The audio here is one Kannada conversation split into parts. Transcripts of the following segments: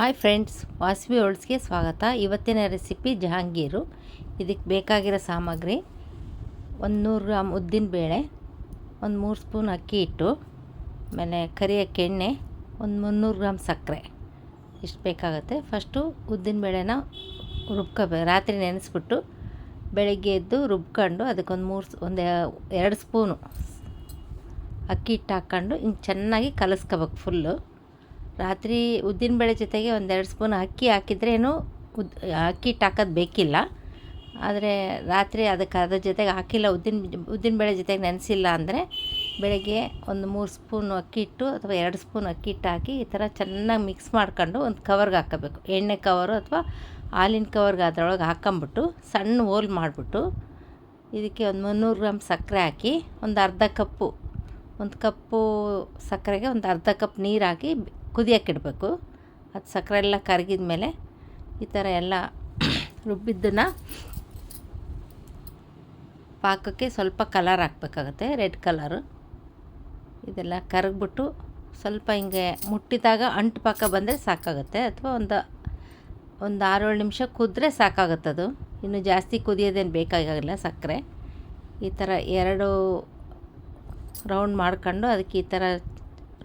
ಹಾಯ್ ಫ್ರೆಂಡ್ಸ್ ವಾಸವಿ ಹೋಳ್ಸ್ಗೆ ಸ್ವಾಗತ. ಇವತ್ತಿನ ರೆಸಿಪಿ ಜಹಾಂಗೀರು. ಇದಕ್ಕೆ ಬೇಕಾಗಿರೋ ಸಾಮಗ್ರಿ ಒಂದು ನೂರು ಗ್ರಾಮ್ ಉದ್ದಿನ ಬೇಳೆ, ಒಂದು ಮೂರು ಸ್ಪೂನ್ ಅಕ್ಕಿ ಹಿಟ್ಟು, ಆಮೇಲೆ ಕರಿಯಕ್ಕೆ ಎಣ್ಣೆ, ಒಂದು ಮುನ್ನೂರು ಗ್ರಾಮ್ ಸಕ್ಕರೆ. ಇಷ್ಟು ಬೇಕಾಗುತ್ತೆ. ಫಸ್ಟು ಉದ್ದಿನ ಬೇಳೆನ ರುಬ್ಕೋಬೇಕು ರಾತ್ರಿ ನೆನೆಸ್ಬಿಟ್ಟು ಬೆಳಗ್ಗೆ ಎದ್ದು ರುಬ್ಕೊಂಡು ಅದಕ್ಕೊಂದು ಮೂರು ಒಂದು ಎರಡು ಸ್ಪೂನು ಅಕ್ಕಿ ಹಿಟ್ಟು ಹಾಕ್ಕೊಂಡು ಹಿಂಗೆ ಚೆನ್ನಾಗಿ ಕಲಸ್ಕೋಬೇಕು ಫುಲ್ಲು ರಾತ್ರಿ ಉದ್ದಿನಬೇಳೆ ಜೊತೆಗೆ ಒಂದೆರಡು ಸ್ಪೂನ್ ಅಕ್ಕಿ ಹಾಕಿದ್ರೇನು ಉದ್ ಅಕ್ಕಿ ಹಾಕೋದು ಬೇಕಿಲ್ಲ. ಆದರೆ ರಾತ್ರಿ ಅದಕ್ಕೆ ಅದ್ರ ಜೊತೆಗೆ ಹಾಕಿಲ್ಲ. ಉದ್ದಿನ ಉದ್ದಿನಬೇಳೆ ಜೊತೆಗೆ ನೆನೆಸಿಲ್ಲ ಅಂದರೆ ಬೆಳಗ್ಗೆ ಒಂದು ಮೂರು ಸ್ಪೂನು ಅಕ್ಕಿ ಹಿಟ್ಟು ಅಥವಾ ಎರಡು ಸ್ಪೂನ್ ಅಕ್ಕಿ ಹಿಟ್ಟು ಹಾಕಿ ಈ ಥರ ಚೆನ್ನಾಗಿ ಮಿಕ್ಸ್ ಮಾಡ್ಕೊಂಡು ಒಂದು ಕವರ್ಗೆ ಹಾಕೋಬೇಕು. ಎಣ್ಣೆ ಕವರು ಅಥವಾ ಹಾಲಿನ ಕವರ್ಗೆ ಅದರೊಳಗೆ ಹಾಕೊಂಬಿಟ್ಟು ಸಣ್ಣ ಹೋಲ್ ಮಾಡಿಬಿಟ್ಟು ಇದಕ್ಕೆ ಒಂದು ಮುನ್ನೂರು ಗ್ರಾಮ್ ಸಕ್ಕರೆ ಹಾಕಿ ಒಂದು ಅರ್ಧ ಕಪ್ಪು, ಒಂದು ಕಪ್ಪು ಸಕ್ಕರೆಗೆ ಒಂದು ಅರ್ಧ ಕಪ್ ನೀರು ಹಾಕಿ ಕುದಿಯೋಕ್ಕಿಡಬೇಕು ಅದು ಸಕ್ಕರೆ ಎಲ್ಲ ಕರಗಿದ ಮೇಲೆ ಈ ಥರ ಎಲ್ಲ ರುಬ್ಬಿದ್ದನ್ನು ಪಾಕಕ್ಕೆ ಸ್ವಲ್ಪ ಕಲರ್ ಹಾಕ್ಬೇಕಾಗತ್ತೆ, ರೆಡ್ ಕಲರು. ಇದೆಲ್ಲ ಕರಗ್ಬಿಟ್ಟು ಸ್ವಲ್ಪ ಹಿಂಗೆ ಮುಟ್ಟಿದಾಗ ಅಂಟು ಪಾಕ ಬಂದರೆ ಸಾಕಾಗುತ್ತೆ, ಅಥವಾ ಒಂದು ಒಂದು ಆರೇಳು ನಿಮಿಷ ಕುದ್ರೆ ಸಾಕಾಗುತ್ತದು ಇನ್ನು ಜಾಸ್ತಿ ಕುದಿಯೋದೇನು ಬೇಕಾಗಿಲ್ಲ ಸಕ್ಕರೆ. ಈ ಥರ ಎರಡು ರೌಂಡ್ ಮಾಡ್ಕೊಂಡು ಅದಕ್ಕೆ ಈ ಥರ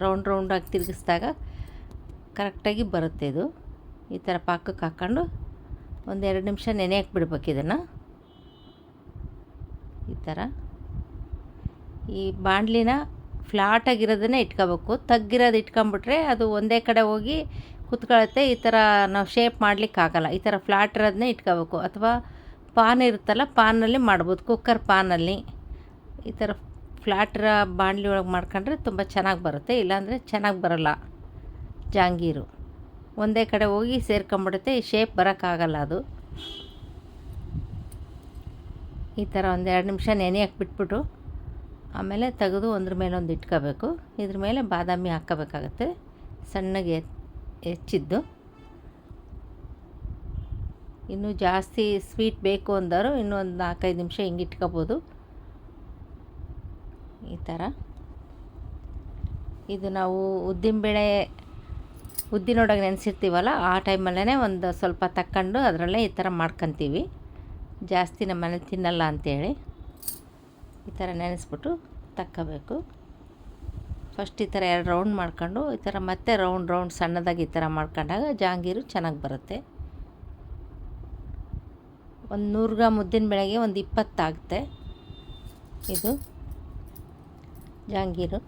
ರೌಂಡ್ ರೌಂಡಾಗಿ ತಿರುಗಿಸಿದಾಗ ಕರೆಕ್ಟಾಗಿ ಬರುತ್ತೆ ಇದು. ಈ ಥರ ಪಾಕಕ್ಕೆ ಹಾಕ್ಕೊಂಡು ಒಂದೆರಡು ನಿಮಿಷ ನೆನೆಯಕ್ಕೆ ಬಿಡ್ಬೇಕು ಇದನ್ನು. ಈ ಥರ. ಈ ಬಾಣಲಿನ ಫ್ಲಾಟಾಗಿರೋದನ್ನೇ ಇಟ್ಕೋಬೇಕು. ತಗ್ಗಿರೋದು ಇಟ್ಕೊಂಬಿಟ್ರೆ ಅದು ಒಂದೇ ಕಡೆ ಹೋಗಿ ಕುತ್ಕೊಳ್ಳುತ್ತೆ ಈ ಥರ ನಾವು ಶೇಪ್ ಮಾಡಲಿಕ್ಕಾಗಲ್ಲ. ಈ ಥರ ಫ್ಲಾಟ್ ಇರೋದನ್ನೇ ಇಟ್ಕೋಬೇಕು. ಅಥವಾ ಪಾನ್ ಇರುತ್ತಲ್ಲ ಪಾನಲ್ಲಿ ಮಾಡ್ಬೋದು. ಕುಕ್ಕರ್ ಪಾನಲ್ಲಿ. ಈ ಥರ ಫ್ಲಾಟ್ರ ಬಾಣಲಿ ಒಳಗೆ ಮಾಡ್ಕೊಂಡ್ರೆ ತುಂಬ ಚೆನ್ನಾಗಿ ಬರುತ್ತೆ. ಇಲ್ಲಾಂದರೆ ಚೆನ್ನಾಗಿ ಬರೋಲ್ಲ. ಜಾಂಗೀರು. ಒಂದೇ ಕಡೆ ಹೋಗಿ ಸೇರ್ಕೊಂಬಿಡುತ್ತೆ, ಈ ಶೇಪ್ ಬರೋಕ್ಕಾಗಲ್ಲ ಅದು. ಈ ಥರ ಒಂದು ಎರಡು ನಿಮಿಷ ನೆನೆಯಕ್ಕೆ ಬಿಟ್ಬಿಟ್ಟು ಆಮೇಲೆ ತೆಗೆದು ಒಂದ್ರ ಮೇಲೆ ಒಂದು ಇಟ್ಕೋಬೇಕು. ಇದ್ರ ಮೇಲೆ ಬಾದಾಮಿ ಹಾಕ್ಕೋಬೇಕಾಗತ್ತೆ. ಸಣ್ಣಗೆ ಹೆಚ್ಚಿದ್ದು. ಇನ್ನೂ ಜಾಸ್ತಿ ಸ್ವೀಟ್ ಬೇಕು ಅಂದರು ಇನ್ನೂ ಒಂದು ನಾಲ್ಕೈದು ನಿಮಿಷ ಹಿಂಗೆ ಇಟ್ಕೋಬೋದು. ಈ ಥರ. ಇದು ನಾವು ಉದ್ದಿನಬೇಳೆ ಉದ್ದಿನೊಳಗೆ ನೆನೆಸಿರ್ತೀವಲ್ಲ, ಆ ಟೈಮಲ್ಲೇ ಒಂದು ಸ್ವಲ್ಪ ತಕ್ಕೊಂಡು ಅದರಲ್ಲೇ ಈ ಥರ ಮಾಡ್ಕೊತೀವಿ. ಜಾಸ್ತಿ ನಮ್ಮ ಮನೇಲಿ ತಿನ್ನಲ್ಲ ಅಂಥೇಳಿ ಈ ಥರ ನೆನೆಸ್ಬಿಟ್ಟು ತಕ್ಕೋಬೇಕು. ಫಸ್ಟ್ ಈ ಥರ ಎರಡು ರೌಂಡ್ ಮಾಡ್ಕೊಂಡು, ಈ ಥರ ಮತ್ತೆ ರೌಂಡ್ ರೌಂಡ್ ಸಣ್ಣದಾಗಿ ಈ ಥರ ಮಾಡ್ಕೊಂಡಾಗ ಜಾಂಗೀರು ಚೆನ್ನಾಗಿ ಬರುತ್ತೆ. ಒಂದು ನೂರು ಗ್ರಾಮ್ ಉದ್ದಿನ ಬೆಳಗ್ಗೆ ಒಂದು ಇಪ್ಪತ್ತಾಗುತ್ತೆ ಇದು ಜಾಂಗೀರು.